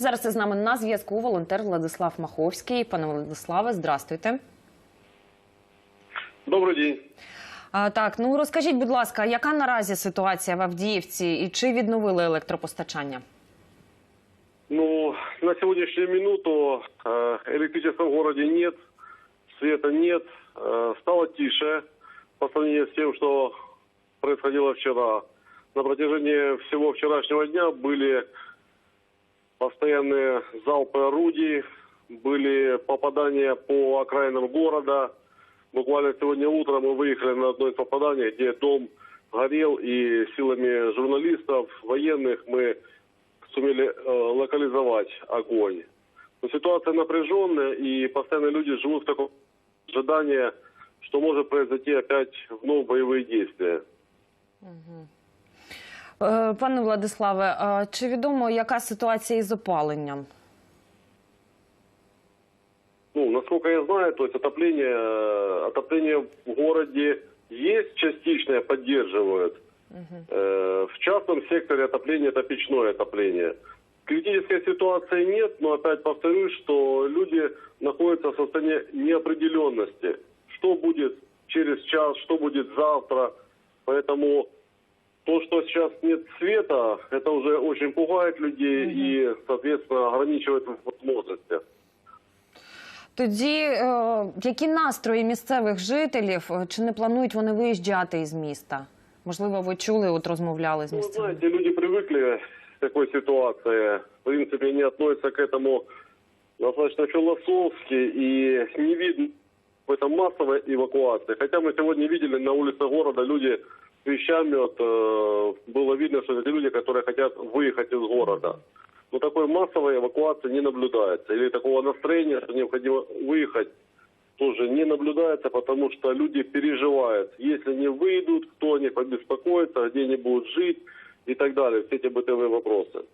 Зараз з нами на зв'язку волонтер Владислав Маховський. Пане Владиславе, здрастуйте. Добрый день. А, так, ну розкажіть, будь ласка, яка наразі ситуація в Авдіївці і чи відновили електропостачання? Ну, на сегодняшнюю минуту э, электричества в городе нет, света нет, э, стало тише по сравнению с тем, что происходило вчера. На протяжении всего вчерашнего дня были постоянные залпы орудий, были попадания по окраинам города. Буквально сегодня утром мы выехали на одно из попаданий, где дом горел, и силами журналистов, военных мы сумели э, локализовать огонь. Но ситуация напряженная, и постоянно люди живут в таком ожидании, что может произойти опять вновь боевые действия. Е, Пане Владиславе, а чи відомо, яка ситуація із опаленням? Ну, насколько я знаю, то есть отопление, э, отопление в городе есть частичное, поддерживают. Э, В частном секторе отопление это печное отопление. Критической ситуации нет, но опять повторюсь, что люди находятся в состоянии неопределенности. Что будет через час, что будет завтра. Поэтому то, что сейчас нет света, это уже очень пугает людей и, соответственно, ограничивает в возможностях. Тоді е, які настрої місцевих жителів? Е, Чи не планують вони виїжджати із міста? Можливо, ви чули, от розмовляли з Ну, місцевими? знаете, люди привыкли к такой ситуации. В принципе, они относятся к этому достаточно философски и не видно в этом массовой эвакуации. Хотя мы сегодня видели на улице города люди с вещами, вот, э, было видно, что это люди, которые хотят выехать из города. Но такой массовой эвакуации не наблюдается. Или такого настроения, что необходимо выехать, тоже не наблюдается, потому что люди переживают. Если не выйдут, кто о них побеспокоится, где они будут жить и так далее. Все эти бытовые вопросы.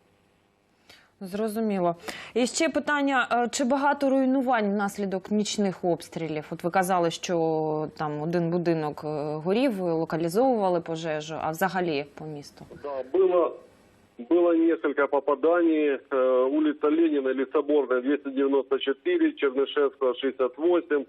Зрозуміло. І ще питання: е, чи багато руйнувань внаслідок нічних обстрілів? От ви казали, що там один будинок е, горів, ви локалізовували пожежу, а взагалі по місту? Да, было, было несколько попаданий. Э, улица Ленина или Соборная 294, Чернышевского 68.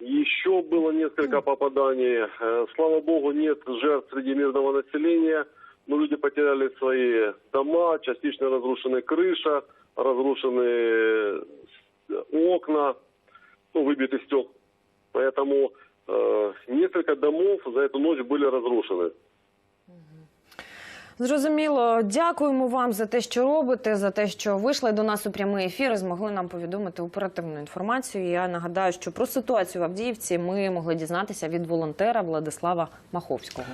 Еще было несколько попаданий. Э, Слава богу, нет жертв среди мирного населения. Но люди потеряли свои дома, частично разрушены крыша, разрушены э, окна, ну, выбиты стекла. Поэтому э, несколько домов за эту ночь были разрушены. Зрозуміло, дякуємо вам за те, що робите, за те, що вийшли до нас у прямий ефір і змогли нам повідомити оперативну інформацію. Я нагадаю, що про ситуацію в Авдіївці ми могли дізнатися від волонтера Владислава Маховського.